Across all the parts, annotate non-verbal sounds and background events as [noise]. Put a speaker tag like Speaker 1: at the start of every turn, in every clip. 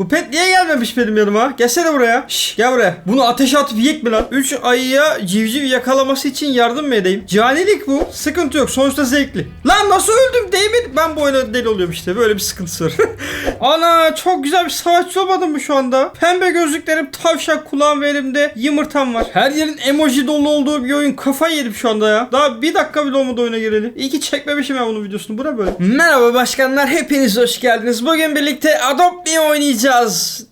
Speaker 1: Bu pet niye gelmemiş benim yanıma? Gelsene buraya. Şş, gel buraya. Bunu ateşe atıp yiyek mi lan? 3 ayıya civciv yakalaması için yardım mı edeyim? Canilik bu. Sıkıntı yok. Sonuçta zevkli. Lan nasıl öldüm? Değmedi. Ben bu oyuna deli oluyorum işte. Böyle bir sıkıntısı var. [laughs] Ana çok güzel bir savaşçı olmadım mı şu anda? Pembe gözlüklerim, tavşan kulağım ve elimde yumurtam var. Her yerin emoji dolu olduğu bir oyun. Kafayı yedim şu anda ya. Daha bir dakika bile olmadı oyuna gireli. İyi ki çekmemişim ya bunun videosunu. Bu ne böyle? Merhaba başkanlar. Hepiniz hoş geldiniz. Bugün birlikte Adopt Me oynayacağız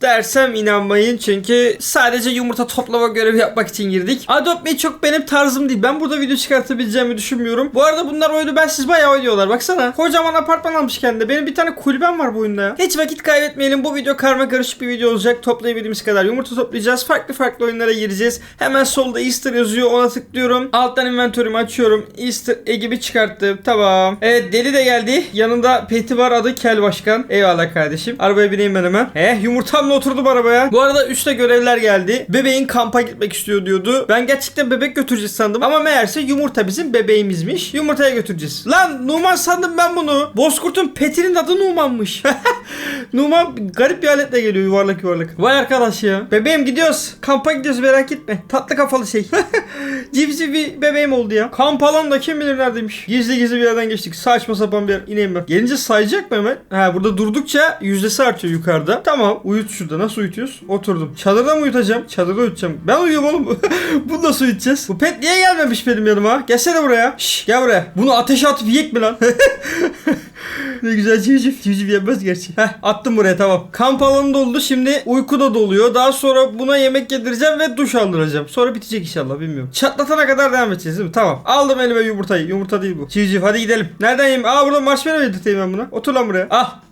Speaker 1: dersem inanmayın. Çünkü sadece yumurta toplama görevi yapmak için girdik. Adopt Me çok benim tarzım değil. Ben burada video çıkartabileceğimi düşünmüyorum. Bu arada bunlar oyunu ben siz bayağı oynuyorlar. Baksana. Kocaman apartman almış kendine. Benim bir tane kulübem var bu oyunda ya. Hiç vakit kaybetmeyelim. Bu video karma karışık bir video olacak. Toplayabildiğimiz kadar yumurta toplayacağız. Farklı farklı oyunlara gireceğiz. Hemen solda Easter yazıyor. Ona tıklıyorum. Alttan inventörümü açıyorum. Easter ekibi çıkarttım. Tamam. Evet deli de geldi. Yanında Peti var adı Kel Başkan. Eyvallah kardeşim. Arabaya bineyim ben hemen. Eh yumurtamla oturdum arabaya. Bu arada üstte görevler geldi. Bebeğin kampa gitmek istiyor diyordu. Ben gerçekten bebek götüreceğiz sandım. Ama meğerse yumurta bizim bebeğimizmiş. Yumurtaya götüreceğiz. Lan Numan sandım ben bunu. Bozkurt'un Peti'nin adı Numan'mış. [laughs] Numan garip bir aletle geliyor yuvarlak yuvarlak. Vay arkadaş ya. Bebeğim gidiyoruz. Kampa gidiyoruz merak etme. Tatlı kafalı şey. [laughs] Civciv bir bebeğim oldu ya. Kamp alan da kim bilir neredeymiş. Gizli gizli bir yerden geçtik. Saçma sapan bir yer. İneyim ben. Gelince sayacak mı hemen? Ha burada durdukça yüzdesi artıyor yukarıda. Tamam uyut şurada. Nasıl uyutuyoruz? Oturdum. Çadırda mı uyutacağım? Çadırda uyutacağım. Ben uyuyorum oğlum. [laughs] Bunu nasıl uyutacağız? Bu pet niye gelmemiş benim yanıma? Gelsene buraya. Şş, gel buraya. Bunu ateşe atıp yiyek mi lan? [laughs] ne güzel civciv. Civciv yenmez gerçi. Heh attım buraya tamam. Kamp alanı doldu. Şimdi uyku da doluyor. Daha sonra buna yemek yedireceğim ve duş aldıracağım. Sonra bitecek inşallah bilmiyorum. Çatlatana kadar devam edeceğiz değil mi? Tamam. Aldım elime yumurtayı. Yumurta değil bu. Civciv hadi gidelim. Nereden yiyeyim? Aa burada marshmallow yedirteyim ben buna. Otur lan buraya. Ah.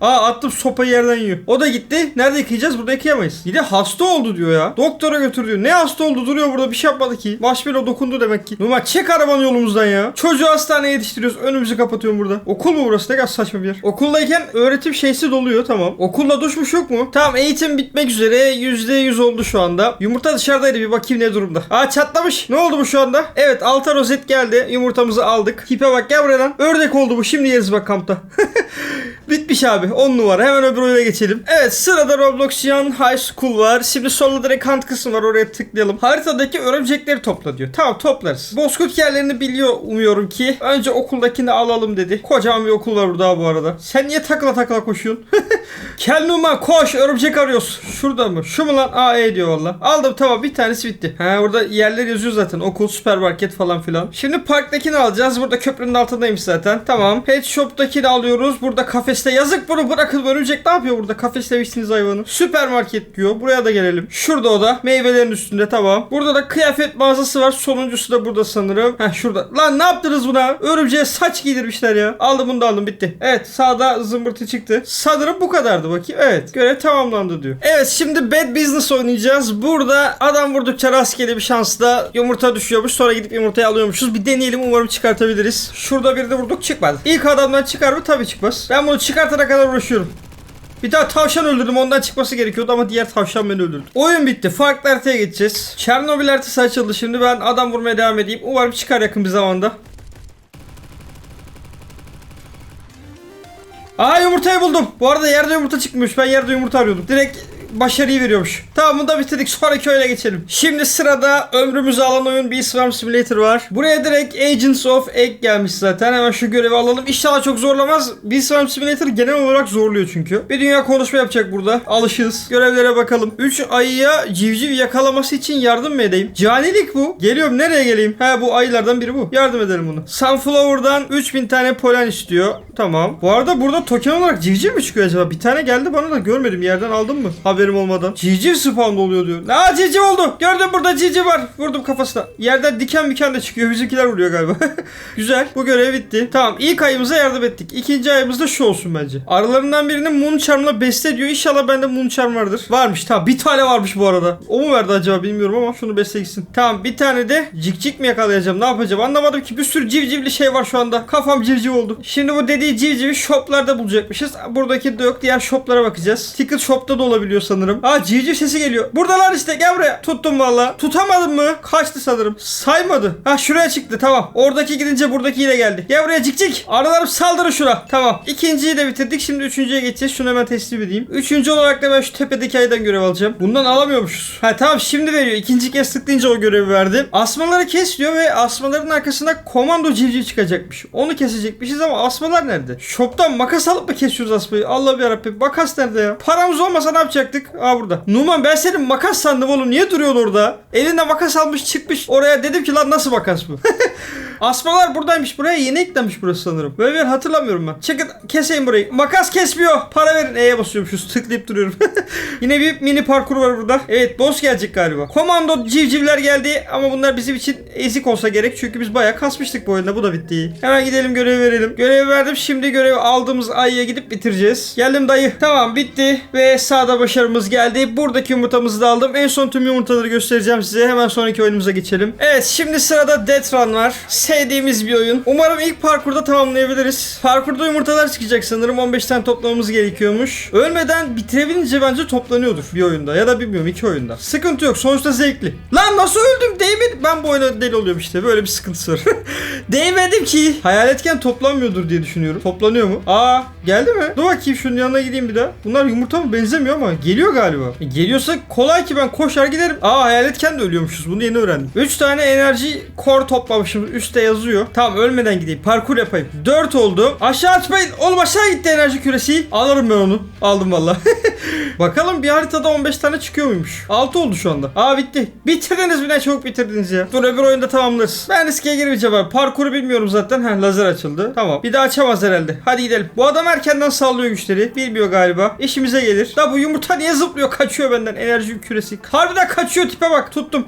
Speaker 1: Aa attım sopayı yerden yiyor. O da gitti. Nerede yıkayacağız? Burada yıkayamayız. Bir de hasta oldu diyor ya. Doktora götür diyor. Ne hasta oldu duruyor burada bir şey yapmadı ki. Marshmallow dokundu demek ki. Numan çek arabanı yolumuzdan ya. Çocuğu hastaneye yetiştiriyoruz. Önümüzü kapatıyorum burada. Okul mu burası? Ne kadar saçma bir yer. Okuldayken öğretim şeysi doluyor tamam. Okulda duşmuş yok mu? Tamam eğitim bitmek üzere. %100 oldu şu anda. Yumurta dışarıdaydı bir bakayım ne durumda. Aa çatlamış. Ne oldu bu şu anda? Evet alta rozet geldi. Yumurtamızı aldık. Tipe bak gel buraya lan. Ördek oldu bu. Şimdi yeriz bak kampta. [laughs] Bitmiş abi. 10 numara. Hemen öbür oyuna geçelim. Evet sırada Robloxian High School var. Şimdi solda direkt hunt kısmı var. Oraya tıklayalım. Haritadaki örümcekleri topla diyor. Tamam toplarız. Bozkurt yerlerini biliyor umuyorum ki. Önce okuldakini alalım dedi. Kocaman bir okul var burada bu arada. Sen niye takla takla koşuyorsun? [laughs] Kel Numa koş örümcek arıyoruz. Şurada mı? Şu mu lan? Aa E diyor valla. Aldım tamam bir tanesi bitti. Ha burada yerler yazıyor zaten. Okul, süpermarket falan filan. Şimdi parktakini alacağız. Burada köprünün altındaymış zaten. Tamam. Pet Shop'takini alıyoruz. Burada kafeste yazık bunu bırakın. Örümcek ne yapıyor burada? Kafeslemişsiniz hayvanı. Süpermarket diyor. Buraya da gelelim. Şurada o da. Meyvelerin üstünde tamam. Burada da kıyafet mağazası var. Sonuncusu da burada sanırım. Heh şurada. Lan ne yaptınız buna? Örümceğe saç giydirmişler ya. Aldım bunu da aldım bitti. Evet sağda zımbırtı çıktı. Sanırım bu kadardı bakayım. Evet görev tamamlandı diyor. Evet şimdi Bad Business oynayacağız. Burada adam vurdukça rastgele bir şansla yumurta düşüyormuş. Sonra gidip yumurtayı alıyormuşuz. Bir deneyelim umarım çıkartabiliriz. Şurada bir de vurduk çıkmadı. İlk adamdan çıkar mı? Tabii çıkmaz. Ben bunu çıkartana kadar uğraşıyorum. Bir daha tavşan öldürdüm ondan çıkması gerekiyordu ama diğer tavşan beni öldürdü. Oyun bitti. Farklı haritaya geçeceğiz. Çernobil haritası açıldı şimdi ben adam vurmaya devam edeyim. Umarım çıkar yakın bir zamanda. Aa yumurtayı buldum. Bu arada yerde yumurta çıkmış. Ben yerde yumurta arıyordum. Direkt başarıyı veriyormuş. Tamam bunu da bitirdik. Sonraki oyuna geçelim. Şimdi sırada ömrümüzü alan oyun bir Swarm Simulator var. Buraya direkt Agents of Egg gelmiş zaten. Hemen şu görevi alalım. İnşallah çok zorlamaz. Bir Swarm Simulator genel olarak zorluyor çünkü. Bir dünya konuşma yapacak burada. Alışığız. Görevlere bakalım. 3 ayıya civciv yakalaması için yardım mı edeyim? Canilik bu. Geliyorum. Nereye geleyim? Ha bu ayılardan biri bu. Yardım edelim bunu. Sunflower'dan 3000 tane polen istiyor. Tamam. Bu arada burada token olarak civciv mi çıkıyor acaba? Bir tane geldi bana da görmedim. Yerden aldım mı? Haberim olmadan. Civciv spawn oluyor diyor. Aa civciv oldu. Gördüm burada civciv var. Vurdum kafasına. Yerden diken miken de çıkıyor. Bizimkiler vuruyor galiba. [laughs] Güzel. Bu görev bitti. Tamam. ilk ayımıza yardım ettik. İkinci ayımızda şu olsun bence. Aralarından birini Moon Charm'la besle diyor. İnşallah bende Moon Charm vardır. Varmış. Tamam. Bir tane varmış bu arada. O mu verdi acaba bilmiyorum ama şunu besle gitsin. Tamam. Bir tane de cik cik mi yakalayacağım? Ne yapacağım? Anlamadım ki. Bir sürü civcivli şey var şu anda. Kafam civciv oldu. Şimdi bu dediği civcivi shoplarda bulacakmışız. Buradaki de yok. Diğer shoplara bakacağız. Ticket shop'ta da olabiliyor sanırım. Aa civciv sesi geliyor. Buradalar işte gel buraya. Tuttum valla. Tutamadın mı? Kaçtı sanırım. Saymadı. Ha şuraya çıktı tamam. Oradaki gidince buradaki yine geldi. Gel buraya cik cik. Aralarım saldırın şuna. Tamam. İkinciyi de bitirdik. Şimdi üçüncüye geçeceğiz. Şunu hemen teslim edeyim. Üçüncü olarak da ben şu tepedeki aydan görev alacağım. Bundan alamıyormuşuz. Ha tamam şimdi veriyor. İkinci kez tıklayınca o görevi verdim. Asmaları kes diyor ve asmaların arkasında komando civciv çıkacakmış. Onu kesecekmişiz ama asmalar nerede? Shop'tan makas alıp mı kesiyoruz asmayı? Allah yarabbim makas nerede ya? Paramız olmasa ne yapacaktık? Aa burada. Numan ben senin makas sandım oğlum. Niye duruyorsun orada? Elinde makas almış çıkmış. Oraya dedim ki lan nasıl makas bu? [laughs] Asmalar buradaymış. Buraya yeni eklenmiş burası sanırım. Böyle bir hatırlamıyorum ben. Çekil keseyim burayı. Makas kesmiyor. Para verin. E'ye basıyormuşuz. Tıklayıp duruyorum. [laughs] Yine bir mini parkur var burada. Evet boss gelecek galiba. Komando civcivler geldi ama bunlar bizim için ezik olsa gerek. Çünkü biz bayağı kasmıştık bu oyunda. Bu da bitti. Hemen gidelim görevi verelim. Görevi verdim. Şimdi görevi aldığımız ayıya gidip bitireceğiz. Geldim dayı. Tamam bitti. Ve sağda başarımız geldi. Buradaki yumurtamızı da aldım. En son tüm yumurtaları göstereceğim size. Hemen sonraki oyunumuza geçelim. Evet şimdi sırada Death Run var. Sevdiğimiz bir oyun. Umarım ilk parkurda tamamlayabiliriz. Parkurda yumurtalar çıkacak sanırım. 15 tane toplamamız gerekiyormuş. Ölmeden bitirebilince bence toplanıyordur bir oyunda. Ya da bilmiyorum iki oyunda. Sıkıntı yok. Sonuçta zevkli. Lan nasıl öldüm? Değmedi. Ben bu oyuna deli oluyorum işte. Böyle bir sıkıntısı var. [laughs] Değmedim ki. Hayaletken toplanmıyordur diye düşünüyorum. Toplanıyor mu? Aa geldi mi? Dur bakayım şunun yanına gideyim bir daha. Bunlar yumurta mı benzemiyor ama geliyor galiba. E, geliyorsa kolay ki ben koşar giderim. Aa hayaletken de ölüyormuşuz. Bunu yeni öğrendim. 3 tane enerji core toplamışım. Üste yazıyor. Tamam ölmeden gideyim. Parkur yapayım. 4 oldu. Aşağı atmayın. Oğlum aşağı gitti enerji küresi. Alırım ben onu. Aldım valla. [laughs] Bakalım bir haritada 15 tane çıkıyor muymuş? 6 oldu şu anda. Aa bitti. Bitirdiniz mi ne çabuk bitirdiniz ya. Dur öbür oyunda tamamlarız. Ben riske girmeyeceğim abi. Parkuru bilmiyorum zaten. Ha lazer açıldı. Tamam. Bir daha açamaz herhalde. Hadi gidelim. Bu adam erkenden sallıyor güçleri. Bilmiyor galiba. İşimize gelir. Da bu yumurta niye zıplıyor? Kaçıyor benden. Enerji küresi. Harbiden kaçıyor tipe bak. Tuttum.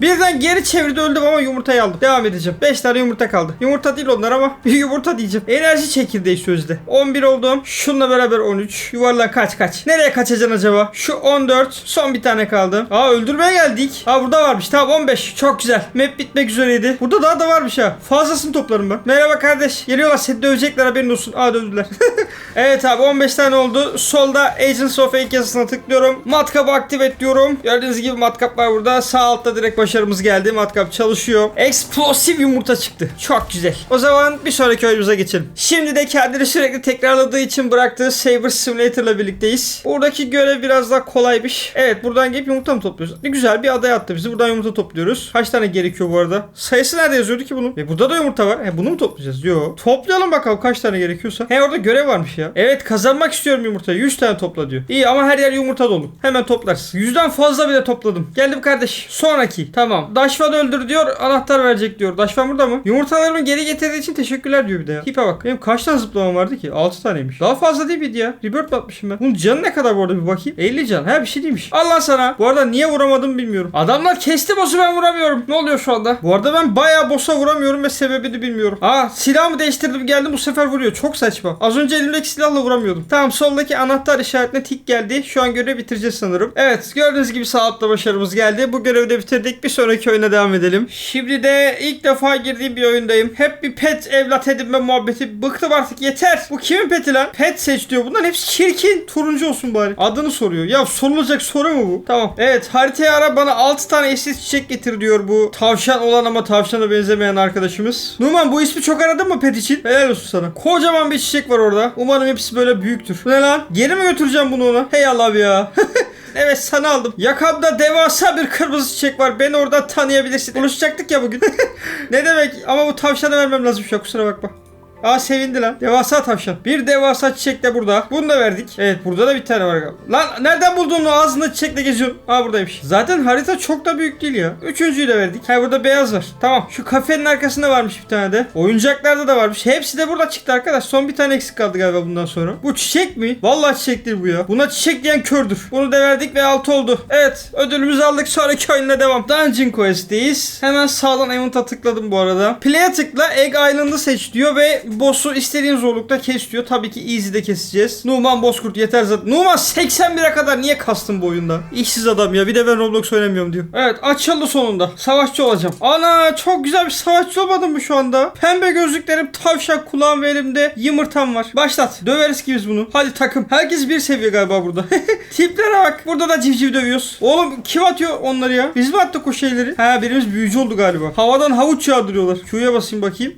Speaker 1: Birden geri çevirdi öldüm ama yumurtayı aldım. Devam edeceğim. 5 tane yumurta kaldı. Yumurta değil onlar ama [laughs] bir yumurta diyeceğim. Enerji çekirdeği sözde. 11 oldum. Şununla beraber 13. Yuvarla kaç kaç. Nereye kaçacaksın acaba? Şu 14. Son bir tane kaldı. Aa öldürmeye geldik. Aa burada varmış. Tamam 15. Çok güzel. Map bitmek üzereydi. Burada daha da varmış ha. Fazlasını toplarım ben. Merhaba kardeş. Geliyorlar seni dövecekler haberin olsun. Aa dövdüler. [laughs] evet abi 15 tane oldu. Solda Agents of Fake yazısına tıklıyorum. Matkabı aktif et diyorum. Gördüğünüz gibi matkap var burada. Sağ altta direkt başarımız geldi. Matkap çalışıyor. Eksplosif yumurta çıktı. Çok güzel. O zaman bir sonraki oyunumuza geçelim. Şimdi de kendini sürekli tekrarladığı için bıraktığı Saber Simulator'la birlikteyiz. Buradaki görev biraz daha kolaymış. Evet buradan gelip yumurta mı topluyoruz? Bir güzel bir adaya attı bizi. Buradan yumurta topluyoruz. Kaç tane gerekiyor bu arada? Sayısı nerede yazıyordu ki bunun? E burada da yumurta var. E bunu mu toplayacağız? Yo. Toplayalım bakalım kaç tane gerekiyorsa. He orada görev varmış ya. Evet kazanmak istiyorum yumurtayı. 100 tane topla diyor. İyi ama her yer yumurta dolu. Hemen toplarsın. Yüzden fazla bile topladım. Geldim kardeş. Sonraki. Tamam. Daşvan öldür diyor. Anahtar verecek diyor. Daşvan burada mı? Yumurtalarımı geri getirdiği için teşekkürler diyor bir de ya. Tipe bak. Benim kaç tane zıplamam vardı ki? 6 taneymiş. Daha fazla değil miydi ya? Rebirth atmışım ben. Bunun canı ne kadar bu arada bir bakayım. 50 can. Ha bir şey değilmiş. Allah sana. Bu arada niye vuramadım bilmiyorum. Adamlar kesti boss'u ben vuramıyorum. Ne oluyor şu anda? Bu arada ben bayağı boss'a vuramıyorum ve sebebini bilmiyorum. Aa silahımı değiştirdim geldim bu sefer vuruyor. Çok saçma. Az önce elimdeki silahla vuramıyordum. Tamam soldaki anahtar işaretine tik geldi. Şu an görevi bitireceğiz sanırım. Evet gördüğünüz gibi sağ altta başarımız geldi. Bu görevi de bitirdik. Bir sonraki oyuna devam edelim. Şimdi de ilk defa girdiğim bir oyundayım. Hep bir pet evlat edinme muhabbeti. Bıktım artık yeter. Bu kimin peti lan? Pet seç diyor. Bunların hepsi çirkin. Turuncu olsun bari. Adını soruyor. Ya sorulacak soru mu bu? Tamam. Evet haritaya ara bana 6 tane eşsiz çiçek getir diyor bu tavşan olan ama tavşana benzemeyen arkadaşımız. Numan bu ismi çok aradın mı pet için? Helal olsun sana. Kocaman bir çiçek var orada. Umarım hepsi böyle büyüktür. Bu ne lan? Geri mi götüreceğim bunu ona? Hey Allah ya. [laughs] Evet sana aldım. Yakamda devasa bir kırmızı çiçek var. Beni orada tanıyabilirsin. Buluşacaktık ya bugün. [laughs] ne demek? Ama bu tavşana vermem lazım şu an kusura bakma. Aa sevindi lan. Devasa tavşan. Bir devasa çiçek de burada. Bunu da verdik. Evet burada da bir tane var. galiba. Lan nereden buldun onu? Ağzında çiçekle geziyorsun. Aa buradaymış. Zaten harita çok da büyük değil ya. Üçüncüyü de verdik. Ha burada beyaz var. Tamam. Şu kafenin arkasında varmış bir tane de. Oyuncaklarda da varmış. Hepsi de burada çıktı arkadaş. Son bir tane eksik kaldı galiba bundan sonra. Bu çiçek mi? Vallahi çiçektir bu ya. Buna çiçek diyen kördür. Bunu da verdik ve 6 oldu. Evet. Ödülümüzü aldık. Sonraki oyunla devam. Dungeon Quest'teyiz. Hemen sağdan event'a tıkladım bu arada. Play'e tıkla. Egg Island'ı seç diyor ve boss'u istediğin zorlukta kes diyor. Tabii ki easy'de keseceğiz. Numan Bozkurt yeter zaten. Numan 81'e kadar niye kastın bu oyunda? İşsiz adam ya. Bir de ben Roblox oynamıyorum diyor. Evet açıldı sonunda. Savaşçı olacağım. Ana çok güzel bir savaşçı olmadım mı şu anda? Pembe gözlüklerim, tavşak kulağım ve elimde yumurtam var. Başlat. Döveriz ki biz bunu. Hadi takım. Herkes bir seviye galiba burada. [laughs] Tiplere bak. Burada da civciv dövüyoruz. Oğlum kim atıyor onları ya? Biz mi attık o şeyleri? Ha birimiz büyücü oldu galiba. Havadan havuç yağdırıyorlar. Q'ya basayım bakayım.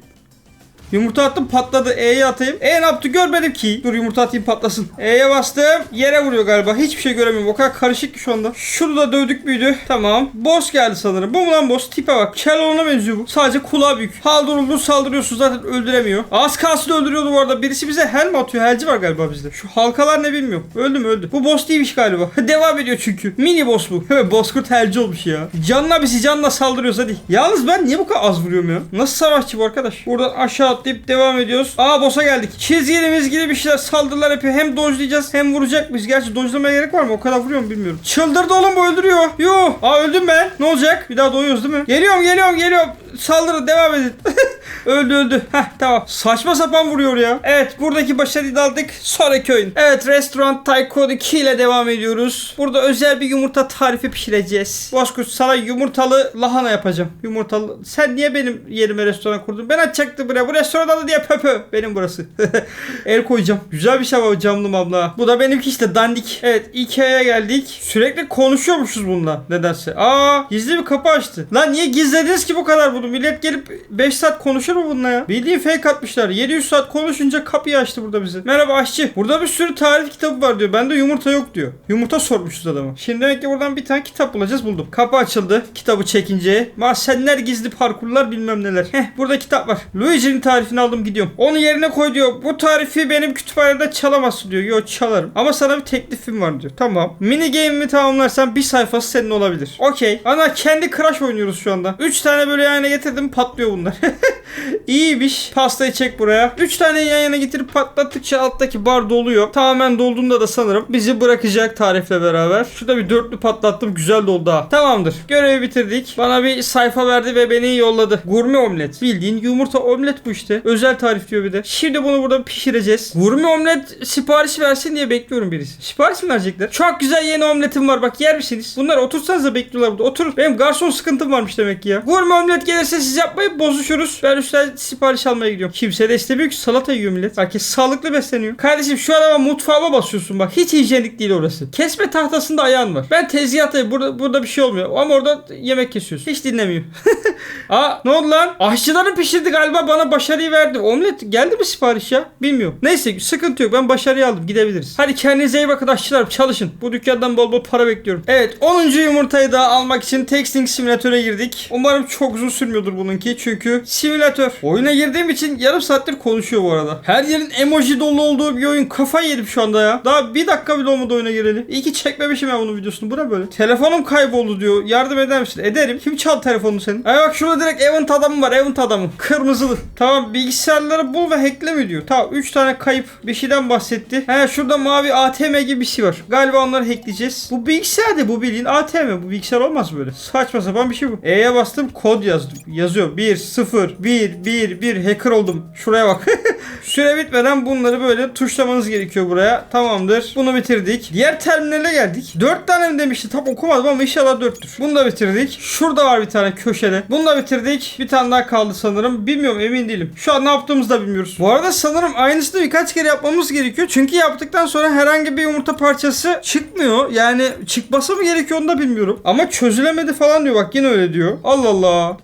Speaker 1: Yumurta attım patladı. E'ye atayım. E ne yaptı görmedim ki. Dur yumurta atayım patlasın. E'ye bastım. Yere vuruyor galiba. Hiçbir şey göremiyorum. O kadar karışık ki şu anda. Şunu da dövdük müydü? Tamam. Boss geldi sanırım. Bu mu lan boss? Tipe bak. Kellon'a benziyor bu. Sadece kulağı büyük. Halduruldu saldırıyorsun zaten öldüremiyor. Az kalsın öldürüyordu bu arada. Birisi bize hel mi atıyor? Helci var galiba bizde. Şu halkalar ne bilmiyorum. Öldü mü öldü. Bu boss değilmiş galiba. [laughs] Devam ediyor çünkü. Mini boss bu. Evet Bozkurt helci olmuş ya. Canla bizi canla saldırıyoruz hadi. Yalnız ben niye bu kadar az vuruyorum ya? Nasıl savaşçı bu arkadaş? Buradan aşağı atlayıp devam ediyoruz. Aa boss'a geldik. Çizgili mizgili bir şeyler saldırılar yapıyor. Hem dojlayacağız hem vuracak biz. Gerçi dojlamaya gerek var mı? O kadar vuruyor mu bilmiyorum. Çıldırdı oğlum bu öldürüyor. Yo. Aa öldüm ben. Ne olacak? Bir daha doyuyoruz değil mi? Geliyorum geliyorum geliyorum. Saldırı devam edin. [laughs] öldü öldü. Heh tamam. Saçma sapan vuruyor ya. Evet buradaki başarıyı da aldık. Sonraki oyun. Evet Restaurant Tycoon 2 ile devam ediyoruz. Burada özel bir yumurta tarifi pişireceğiz. Bozkurt sana yumurtalı lahana yapacağım. Yumurtalı. Sen niye benim yerime restoran kurdun? Ben açacaktım buraya. Bu restoran adı diye pöpö. Benim burası. [laughs] El koyacağım. Güzel bir şey var camlı mabla. Bu da benimki işte dandik. Evet Ikea'ya geldik. Sürekli konuşuyormuşuz bununla nedense. Aa gizli bir kapı açtı. Lan niye gizlediniz ki bu kadar bunu? Millet gelip 5 saat konuşur mu bununla ya? Bildiğin fake atmışlar. 700 saat konuşunca kapıyı açtı burada bize. Merhaba aşçı. Burada bir sürü tarif kitabı var diyor. Bende yumurta yok diyor. Yumurta sormuşuz adama. Şimdi demek ki buradan bir tane kitap bulacağız. Buldum. Kapı açıldı. Kitabı çekince. Mahzenler gizli parkurlar bilmem neler. Heh burada kitap var. Luigi'nin tarifini aldım gidiyorum. Onu yerine koy diyor. Bu tarifi benim kütüphanede çalamazsın diyor. Yo çalarım. Ama sana bir teklifim var diyor. Tamam. Mini game'imi tamamlarsan bir sayfası senin olabilir. Okey. Ana kendi Crash oynuyoruz şu anda. 3 tane böyle yan yana getirdim patlıyor bunlar. [laughs] İyiymiş. Pastayı çek buraya. 3 tane yan yana getirip patlattıkça alttaki bar doluyor. Tamamen dolduğunda da sanırım bizi bırakacak tarifle beraber. Şurada bir dörtlü patlattım. Güzel doldu ha. Tamamdır. Görevi bitirdik. Bana bir sayfa verdi ve beni yolladı. Gurme omlet. Bildiğin yumurta omlet bu işte. Özel tarif diyor bir de. Şimdi bunu burada pişireceğiz. Gurme omlet sipariş versin diye bekliyorum birisi. Sipariş mi verecekler? Çok güzel yeni omletim var. Bak yer misiniz? Bunlar otursanıza bekliyorlar burada. Oturun. Benim garson sıkıntım varmış demek ki ya. Gurme omlet gelirse siz yapmayıp bozuşuruz. Ben üstten sipariş almaya gidiyorum. Kimse de istemiyor ki salata yiyor millet. Herkes sağlıklı besleniyor. Kardeşim şu adama mutfağıma basıyorsun bak. Hiç hijyenik değil orası. Kesme tahtasında ayağın var. Ben tezgahtayım. Burada, burada bir şey olmuyor. Ama orada yemek kesiyorsun. Hiç dinlemiyor. [laughs] Aa ne oldu lan? Aşçıların pişirdi galiba bana başarıyı verdi. Omlet geldi mi sipariş ya? Bilmiyorum. Neyse sıkıntı yok. Ben başarıyı aldım. Gidebiliriz. Hadi kendinize iyi bakın aşçılar. Çalışın. Bu dükkandan bol bol para bekliyorum. Evet 10. yumurtayı da almak için Texting simülatöre girdik. Umarım çok uzun sürmüyordur bununki. Çünkü simülatör. Oyuna girdiğim için yarım saattir konuşuyor bu arada. Her yerin emoji dolu olduğu bir oyun. Kafayı yedim şu anda ya. Daha bir dakika bile olmadı oyuna gireli. İyi ki çekmemişim ya bunun videosunu. Bu ne böyle? Telefonum kayboldu diyor. Yardım eder misin? Ederim. Kim çaldı telefonunu senin? Ay bak şurada direkt event adamı var. Event adamı. Kırmızılı. Tamam bilgisayarları bul ve hackle mi diyor. Tamam 3 tane kayıp bir şeyden bahsetti. He şurada mavi ATM gibi bir şey var. Galiba onları hackleyeceğiz. Bu bilgisayar de bu bildiğin ATM. Bu bilgisayar olmaz böyle. Saçma sapan bir şey bu. E'ye bastım kod yazdım. Yazıyor. 1 0 1 1 1 hacker oldum. Şuraya bak. [laughs] Süre bitmeden bunları böyle tuşlamanız gerekiyor buraya. Tamamdır. Bunu bitirdik. Diğer terminale geldik. 4 tane mi demişti? Tam okumadım ama inşallah 4'tür. Bunu da bitirdik. Şurada var bir tane köşede. Bunu da bitirdik. Bir tane daha kaldı sanırım. Bilmiyorum emin değilim. Şu an ne yaptığımızı da bilmiyoruz. Bu arada sanırım aynısını birkaç kere yapmamız gerekiyor. Çünkü yaptıktan sonra herhangi bir yumurta parçası çıkmıyor. Yani çıkması mı gerekiyor onu da bilmiyorum. Ama çözülemedi falan diyor. Bak yine öyle diyor. Allah Allah.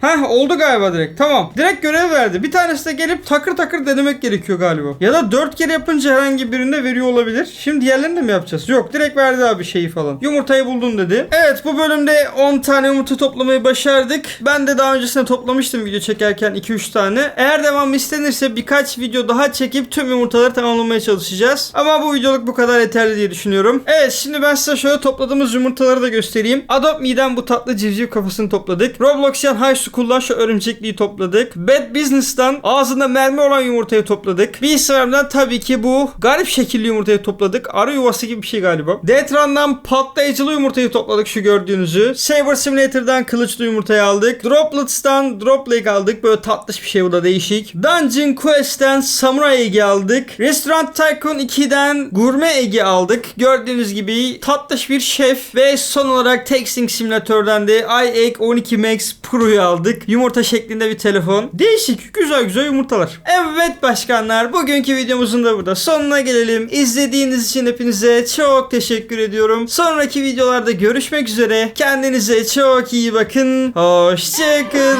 Speaker 1: Heh oldu galiba direkt. Tamam. Direkt görev verdi. Bir tanesi de gelip takır takır denemek gerekiyor galiba. Ya da 4 kere yapınca herhangi birinde veriyor olabilir. Şimdi diğerlerini de mi yapacağız? Yok direkt verdi abi şeyi falan. Yumurtayı buldun dedi. Evet bu bölümde 10 tane yumurta toplamayı başardık. Ben de daha öncesinde toplamıştım video çekerken 2-3 tane. Eğer devamı istenirse birkaç video daha çekip tüm yumurtaları tamamlamaya çalışacağız. Ama bu videoluk bu kadar yeterli diye düşünüyorum. Evet şimdi ben size şöyle topladığımız yumurtaları da göstereyim. Adopt Me'den bu tatlı civciv kafasını topladık. Robloxian High Şu örümcekliği topladık. Bad Business'tan ağzında mermi olan yumurtayı topladık. Beastram'dan tabii ki bu garip şekilli yumurtayı topladık. Arı yuvası gibi bir şey galiba. Detran'dan patlayıcılı yumurtayı topladık şu gördüğünüzü. Saber Simulator'dan kılıçlı yumurtayı aldık. Droplets'tan Drop Leg aldık. Böyle tatlış bir şey bu da değişik. Dungeon Quest'ten Samurai Egi aldık. Restaurant Tycoon 2'den Gurme Egi aldık. Gördüğünüz gibi tatlış bir şef ve son olarak Texting Simulator'dan de iEgg 12 Max Pro'yu aldık. Yumurta şeklinde bir telefon. Değişik, güzel güzel yumurtalar. Evet başkanlar, bugünkü videomuzun da burada sonuna gelelim. İzlediğiniz için hepinize çok teşekkür ediyorum. Sonraki videolarda görüşmek üzere. Kendinize çok iyi bakın. Hoşçakalın.